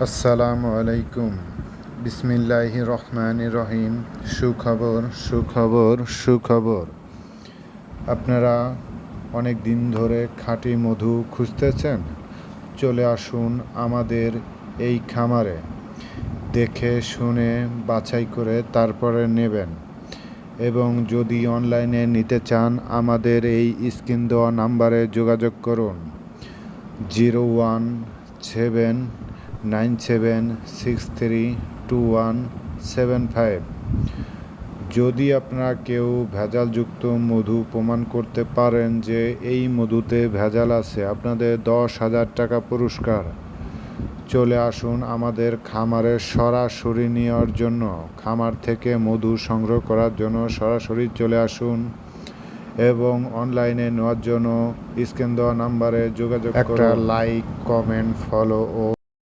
আসসালামু আলাইকুম। বিসমিল্লাহ রহমান রহিম। সুখবর সুখবর সুখবর। আপনারা অনেক দিন ধরে খাঁটি মধু খুঁজতেছেন? চলে আসুন আমাদের এই খামারে। দেখে, শুনে, বাছাই করে তারপরে নেবেন। এবং যদি অনলাইনে নিতে চান, আমাদের এই স্ক্রিন দেওয়া নাম্বারে যোগাযোগ করুন। Zero one seven nine seven six three two one seven five. যদি আপনারা কেউ ভেজালযুক্ত মধু প্রমাণ করতে পারেন যে এই মধুতে ভেজাল আছে আপনাদের দশ হাজার টাকা পুরস্কার। চলে আসুন আমাদের খামারে সরাসরি নেওয়ার জন্য। খামার থেকে মধু সংগ্রহ করার জন্য সরাসরি চলে আসুন এবং অনলাইনে নেওয়ার জন্য স্ক্রিন দেওয়া নাম্বারে যোগাযোগ একটা লাইক কমেন্ট ফলো ও